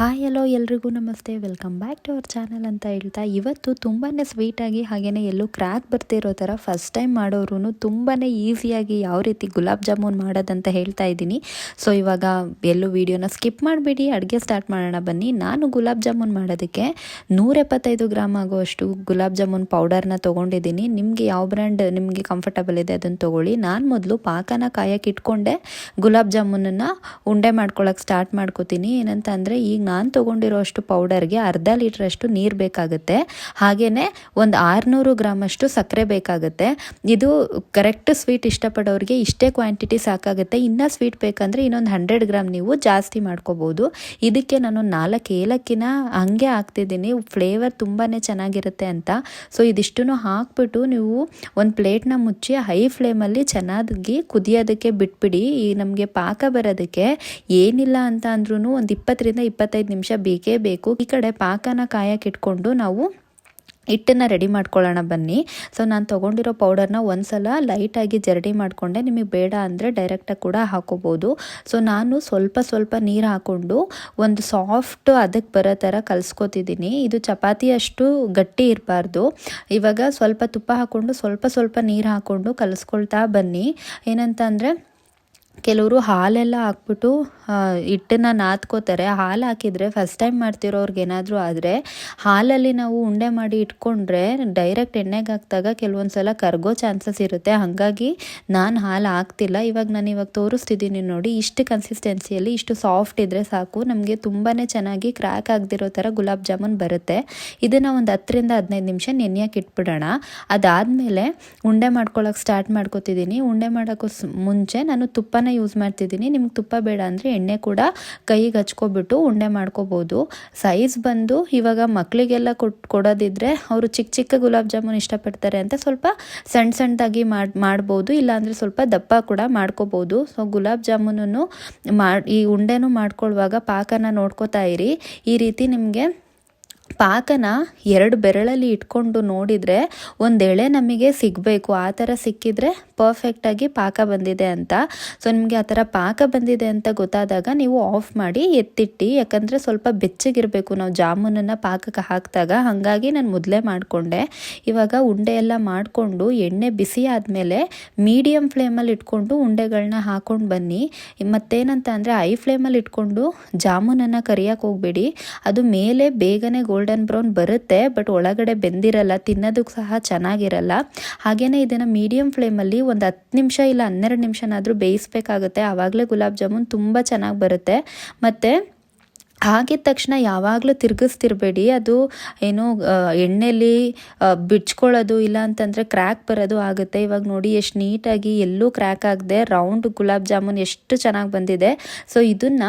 Hi hello ಎಲ್ರಿಗೂ ನಮಸ್ತೆ. Welcome back to our channel ಅಂತ ಹೇಳ್ತಾ ಇವತ್ತು ತುಂಬಾ ಸ್ವೀಟಾಗಿ ಹಾಗೆಯೇ ಎಲ್ಲೂ ಕ್ರ್ಯಾಕ್ ಬರ್ತಿರೋ ಥರ ಫಸ್ಟ್ ಟೈಮ್ ಮಾಡೋರು ತುಂಬಾ ಈಸಿಯಾಗಿ ಯಾವ ರೀತಿ ಗುಲಾಬ್ ಜಾಮೂನ್ ಮಾಡೋದಂತ ಹೇಳ್ತಾ ಇದ್ದೀನಿ. ಸೊ ಇವಾಗ ಎಲ್ಲೂ ವೀಡಿಯೋನ ಸ್ಕಿಪ್ ಮಾಡಿಬಿಡಿ, ಅಡುಗೆ ಸ್ಟಾರ್ಟ್ ಮಾಡೋಣ ಬನ್ನಿ. ನಾನು ಗುಲಾಬ್ ಜಾಮೂನ್ ಮಾಡೋದಕ್ಕೆ ನೂರ ಎಪ್ಪತ್ತೈದು ಗ್ರಾಮ್ ಆಗುವಷ್ಟು ಗುಲಾಬ್ ಜಾಮೂನ್ ಪೌಡರ್ನ ತೊಗೊಂಡಿದ್ದೀನಿ. ನಿಮಗೆ ಯಾವ ಬ್ರ್ಯಾಂಡ್ ನಿಮಗೆ ಕಂಫರ್ಟಬಲ್ ಇದೆ ಅದನ್ನು ತೊಗೊಳ್ಳಿ. ನಾನು ಮೊದಲು ಪಾಕನ ಕಾಯಕ್ಕೆ ಇಟ್ಕೊಂಡೆ ಗುಲಾಬ್ ಜಾಮೂನನ್ನು ಉಂಡೆ ಮಾಡ್ಕೊಳ್ಳೋಕೆ ಸ್ಟಾರ್ಟ್ ಮಾಡ್ಕೋತೀನಿ. ಏನಂತ ಅಂದರೆ ಈಗ ನಾನು ತೊಗೊಂಡಿರೋ ಅಷ್ಟು ಪೌಡರ್ಗೆ ಅರ್ಧ ಲೀಟ್ರಷ್ಟು ನೀರು ಬೇಕಾಗುತ್ತೆ. ಹಾಗೆಯೇ ಒಂದು ಆರುನೂರು ಗ್ರಾಮಷ್ಟು ಸಕ್ಕರೆ ಬೇಕಾಗುತ್ತೆ. ಇದು ಕರೆಕ್ಟ್ ಸ್ವೀಟ್ ಇಷ್ಟಪಡೋರಿಗೆ ಇಷ್ಟೇ ಕ್ವಾಂಟಿಟಿ ಸಾಕಾಗುತ್ತೆ. ಇನ್ನೂ ಸ್ವೀಟ್ ಬೇಕಂದರೆ ಇನ್ನೊಂದು ಹಂಡ್ರೆಡ್ ಗ್ರಾಮ್ ನೀವು ಜಾಸ್ತಿ ಮಾಡ್ಕೋಬೋದು. ಇದಕ್ಕೆ ನಾನು ನಾಲ್ಕು ಏಲಕ್ಕಿನ ಹಂಗೆ ಹಾಕ್ತಿದ್ದೀನಿ. ಫ್ಲೇವರ್ ತುಂಬಾ ಚೆನ್ನಾಗಿರುತ್ತೆ ಅಂತ. ಸೊ ಇದಿಷ್ಟನ್ನು ಹಾಕ್ಬಿಟ್ಟು ನೀವು ಒಂದು ಪ್ಲೇಟ್ನ ಮುಚ್ಚಿ ಹೈ ಫ್ಲೇಮಲ್ಲಿ ಚೆನ್ನಾಗಿ ಕುದಿಯೋದಕ್ಕೆ ಬಿಟ್ಬಿಡಿ. ಈ ನಮಗೆ ಪಾಕ ಬರೋದಕ್ಕೆ ಏನಿಲ್ಲ ಅಂತ ಅಂದ್ರೂ ಒಂದು ಇಪ್ಪತ್ತರಿಂದ ಇಪ್ಪತ್ತೈದು ನಿಮಿಷ ಬೇಕೇ ಬೇಕು. ಈ ಕಡೆ ಪಾಕನ ಕಾಯಕ್ಕೆ ಇಟ್ಕೊಂಡು ನಾವು ಹಿಟ್ಟನ್ನು ರೆಡಿ ಮಾಡ್ಕೊಳ್ಳೋಣ ಬನ್ನಿ. ಸೊ ನಾನು ತೊಗೊಂಡಿರೋ ಪೌಡರ್ನ ಒಂದ್ಸಲ ಲೈಟಾಗಿ ಜರಡಿ ಮಾಡಿಕೊಂಡೆ. ನಿಮಗೆ ಬೇಡ ಅಂದರೆ ಡೈರೆಕ್ಟಾಗಿ ಕೂಡ ಹಾಕೋಬೋದು. ಸೊ ನಾನು ಸ್ವಲ್ಪ ಸ್ವಲ್ಪ ನೀರು ಹಾಕ್ಕೊಂಡು ಒಂದು ಸಾಫ್ಟ್ ಅದಕ್ಕೆ ಬರೋ ಥರ ಕಲಿಸ್ಕೊತಿದ್ದೀನಿ ಇದು ಚಪಾತಿ ಅಷ್ಟು ಗಟ್ಟಿ ಇರಬಾರ್ದು. ಇವಾಗ ಸ್ವಲ್ಪ ತುಪ್ಪ ಹಾಕ್ಕೊಂಡು ಸ್ವಲ್ಪ ಸ್ವಲ್ಪ ನೀರು ಹಾಕ್ಕೊಂಡು ಕಲಿಸ್ಕೊಳ್ತಾ ಬನ್ನಿ. ಏನಂತ ಅಂದರೆ ಕೆಲವರು ಹಾಲೆಲ್ಲ ಹಾಕ್ಬಿಟ್ಟು ಹಿಟ್ಟನ್ನು ನಾದ್ಕೋತಾರೆ. ಹಾಲು ಹಾಕಿದರೆ ಫಸ್ಟ್ ಟೈಮ್ ಮಾಡ್ತಿರೋರ್ಗೆ ಏನಾದರೂ ಆದರೆ, ಹಾಲಲ್ಲಿ ನಾವು ಉಂಡೆ ಮಾಡಿ ಇಟ್ಕೊಂಡ್ರೆ ಡೈರೆಕ್ಟ್ ಎಣ್ಣೆಗೆ ಹಾಕಿದಾಗ ಕೆಲವೊಂದು ಸಲ ಕರ್ಗೋ ಚಾನ್ಸಸ್ ಇರುತ್ತೆ. ಹಾಗಾಗಿ ನಾನು ಹಾಲು ಹಾಕ್ತಿಲ್ಲ. ಇವಾಗ ನಾನು ಇವಾಗ ತೋರಿಸ್ತಿದ್ದೀನಿ ನೋಡಿ, ಇಷ್ಟು ಕನ್ಸಿಸ್ಟೆನ್ಸಿಯಲ್ಲಿ ಇಷ್ಟು ಸಾಫ್ಟ್ ಇದ್ದರೆ ಸಾಕು. ನಮಗೆ ತುಂಬಾ ಚೆನ್ನಾಗಿ ಕ್ರ್ಯಾಕ್ ಆಗದಿರೋ ಥರ ಗುಲಾಬ್ ಜಾಮೂನ್ ಬರುತ್ತೆ. ಇದನ್ನು ಒಂದು ಹತ್ತರಿಂದ ಹದಿನೈದು ನಿಮಿಷ ನೆನೆಯಕ್ಕೆ ಇಟ್ಬಿಡೋಣ. ಅದಾದಮೇಲೆ ಉಂಡೆ ಮಾಡ್ಕೊಳ್ಳೋಕೆ ಸ್ಟಾರ್ಟ್ ಮಾಡ್ಕೋತಿದ್ದೀನಿ ಉಂಡೆ ಮಾಡೋಕ್ಕೂ ಮುಂಚೆ ನಾನು ತುಪ್ಪನ ಯೂಸ್ ಮಾಡ್ತಿದ್ದೀನಿ. ನಿಮ್ಗೆ ತುಪ್ಪ ಬೇಡ ಅಂದರೆ ಎಣ್ಣೆ ಕೂಡ ಕೈಗೆ ಹಚ್ಕೊಬಿಟ್ಟು ಉಂಡೆ ಮಾಡ್ಕೋಬೋದು. ಸೈಜ್ ಬಂದು ಇವಾಗ ಮಕ್ಕಳಿಗೆಲ್ಲ ಕೊಟ್ಟು ಕೊಡೋದಿದ್ರೆ ಅವರು ಚಿಕ್ಕ ಚಿಕ್ಕ ಗುಲಾಬ್ ಜಾಮೂನ್ ಇಷ್ಟಪಡ್ತಾರೆ ಅಂತ ಸ್ವಲ್ಪ ಸಣ್ಣ ಸಣ್ಣದಾಗಿ ಮಾಡಿ, ಮಾಡ್ಬೋದು. ಇಲ್ಲಾಂದರೆ ಸ್ವಲ್ಪ ದಪ್ಪ ಕೂಡ ಮಾಡ್ಕೋಬೋದು. ಸೊ ಗುಲಾಬ್ ಜಾಮೂನನ್ನು ಮಾಡಿ, ಈ ಉಂಡೆನೂ ಮಾಡ್ಕೊಳ್ಳುವಾಗ ಪಾಕನ ನೋಡ್ಕೋತಾ ಇರಿ. ಈ ರೀತಿ ನಿಮಗೆ ಪಾಕನ ಎರಡು ಬೆರಳಲ್ಲಿ ಇಟ್ಕೊಂಡು ನೋಡಿದರೆ ಒಂದು ಎಳೆ ನಮಗೆ ಸಿಗಬೇಕು. ಆ ಥರ ಸಿಕ್ಕಿದರೆ ಪರ್ಫೆಕ್ಟಾಗಿ ಪಾಕ ಬಂದಿದೆ ಅಂತ. ಸೊ ನಿಮಗೆ ಆ ಥರ ಪಾಕ ಬಂದಿದೆ ಅಂತ ಗೊತ್ತಾದಾಗ ನೀವು ಆಫ್ ಮಾಡಿ ಎತ್ತಿಟ್ಟು. ಯಾಕಂದರೆ ಸ್ವಲ್ಪ ಬೆಚ್ಚಗಿರಬೇಕು. ನಾವು ಜಾಮೂನನ್ನು ಪಾಕಕ್ಕೆ ಹಾಕಿದಾಗ ಹಾಗಾಗಿ ನಾನು ಮೊದಲೇ ಮಾಡಿಕೊಂಡೆ. ಇವಾಗ ಉಂಡೆ ಎಲ್ಲ ಮಾಡಿಕೊಂಡು ಎಣ್ಣೆ ಬಿಸಿ ಆದಮೇಲೆ ಮೀಡಿಯಮ್ ಫ್ಲೇಮಲ್ಲಿ ಇಟ್ಕೊಂಡು ಉಂಡೆಗಳನ್ನ ಹಾಕ್ಕೊಂಡು ಬನ್ನಿ. ಮತ್ತೇನಂತ ಅಂದರೆ ಐ ಫ್ಲೇಮಲ್ಲಿ ಇಟ್ಕೊಂಡು ಜಾಮೂನನ್ನು ಕರಿಯೋಕೆ ಹೋಗಬೇಡಿ. ಅದು ಮೇಲೆ ಬೇಗನೆ ಗೋಲ್ಡನ್ ಬ್ರೌನ್ ಬರುತ್ತೆ, ಬಟ್ ಒಳಗಡೆ ಬೆಂದಿರಲ್ಲ, ತಿನ್ನೋದಕ್ಕೆ ಸಹ ಚೆನ್ನಾಗಿರಲ್ಲ. ಹಾಗೆಯೇ ಇದನ್ನು ಮೀಡಿಯಮ್ ಫ್ಲೇಮಲ್ಲಿ ಒಂದು ಹತ್ತು ನಿಮಿಷ ಇಲ್ಲ ಹನ್ನೆರಡು ನಿಮಿಷನಾದರೂ ಬೇಯಿಸ್ಬೇಕಾಗುತ್ತೆ. ಆವಾಗಲೇ ಗುಲಾಬ್ ಜಾಮೂನ್ ತುಂಬ ಚೆನ್ನಾಗಿ ಬರುತ್ತೆ. ಮತ್ತು ಹಾಗಿದ ತಕ್ಷಣ ಯಾವಾಗಲೂ ತಿರುಗಿಸ್ತಿರಬೇಡಿ. ಅದು ಏನು ಎಣ್ಣೆಲಿ ಬಿಡ್ಚ್ಕೊಳ್ಳೋದು ಇಲ್ಲ ಅಂತಂದರೆ ಕ್ರ್ಯಾಕ್ ಬರೋದು ಆಗುತ್ತೆ. ಇವಾಗ ನೋಡಿ ಎಷ್ಟು ನೀಟಾಗಿ ಎಲ್ಲೂ ಕ್ರ್ಯಾಕ್ ಆಗದೆ ರೌಂಡ್ ಗುಲಾಬ್ ಜಾಮೂನ್ ಎಷ್ಟು ಚೆನ್ನಾಗಿ ಬಂದಿದೆ. ಸೊ ಇದನ್ನು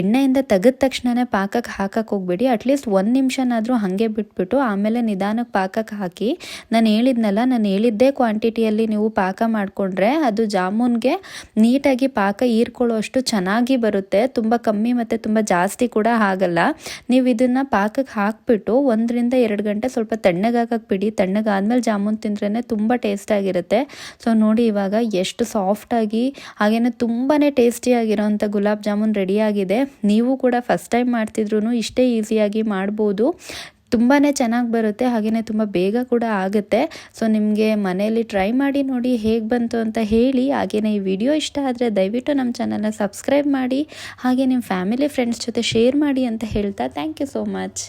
ಎಣ್ಣೆಯಿಂದ ತೆಗೆದ ತಕ್ಷಣವೇ ಪಾಕಕ್ಕೆ ಹಾಕಕ್ಕೆ ಹೋಗ್ಬೇಡಿ. ಅಟ್ಲೀಸ್ಟ್ ಒಂದು ನಿಮಿಷನಾದರೂ ಹಾಗೆ ಬಿಟ್ಬಿಟ್ಟು ಆಮೇಲೆ ನಿಧಾನಕ್ಕೆ ಪಾಕಕ್ಕೆ ಹಾಕಿ, ನಾನು ಹೇಳಿದ್ನಲ್ಲ, ನಾನು ಹೇಳಿದ್ದೇ ಕ್ವಾಂಟಿಟಿಯಲ್ಲಿ ನೀವು ಪಾಕ ಮಾಡಿಕೊಂಡ್ರೆ ಅದು ಜಾಮೂನ್ಗೆ ನೀಟಾಗಿ ಪಾಕ ಹೀರ್ಕೊಳ್ಳೋ ಅಷ್ಟು ಚೆನ್ನಾಗಿ ಬರುತ್ತೆ. ತುಂಬ ಕಮ್ಮಿ ಮತ್ತು ತುಂಬ ಜಾಸ್ತಿ ಜಾಸ್ತಿ ಕೂಡ ಆಗಲ್ಲ. ನೀವು ಇದನ್ನು ಪಾಕಕ್ಕೆ ಹಾಕಿಬಿಟ್ಟು ಒಂದರಿಂದ ಎರಡು ಗಂಟೆ ಸ್ವಲ್ಪ ತಣ್ಣಗಾಕಕ್ಕೆ ಬಿಡಿ. ತಣ್ಣಗಾದ್ಮೇಲೆ ಜಾಮೂನ್ ತಿಂದ್ರೇ ತುಂಬ ಟೇಸ್ಟಾಗಿರುತ್ತೆ ಸೊ ನೋಡಿ ಇವಾಗ ಎಷ್ಟು ಸಾಫ್ಟಾಗಿ ಹಾಗೆಯೇ ತುಂಬಾ ಟೇಸ್ಟಿಯಾಗಿರೋಂಥ ಗುಲಾಬ್ ಜಾಮೂನ್ ರೆಡಿಯಾಗಿದೆ ನೀವು ಕೂಡ ಫಸ್ಟ್ ಟೈಮ್ ಮಾಡ್ತಿದ್ರು ಇಷ್ಟೇ ಈಸಿಯಾಗಿ ಮಾಡ್ಬೋದು. ತುಂಬಾ ಚೆನ್ನಾಗಿ ಬರುತ್ತೆ ಹಾಗೆಯೇ ತುಂಬ ಬೇಗ ಕೂಡ ಆಗುತ್ತೆ. ಸೊ ನಿಮಗೆ ಮನೆಯಲ್ಲಿ ಟ್ರೈ ಮಾಡಿ ನೋಡಿ ಹೇಗೆ ಬಂತು ಅಂತ ಹೇಳಿ ಹಾಗೆಯೇ ಈ ವಿಡಿಯೋ ಇಷ್ಟ ಆದರೆ ದಯವಿಟ್ಟು ನಮ್ಮ ಚಾನಲ್ನ ಸಬ್ಸ್ಕ್ರೈಬ್ ಮಾಡಿ, ಹಾಗೆ ನಿಮ್ಮ ಫ್ಯಾಮಿಲಿ ಫ್ರೆಂಡ್ಸ್ ಜೊತೆ ಶೇರ್ ಮಾಡಿ ಅಂತ ಹೇಳ್ತಾ ಥ್ಯಾಂಕ್ ಯು ಸೋ ಮಚ್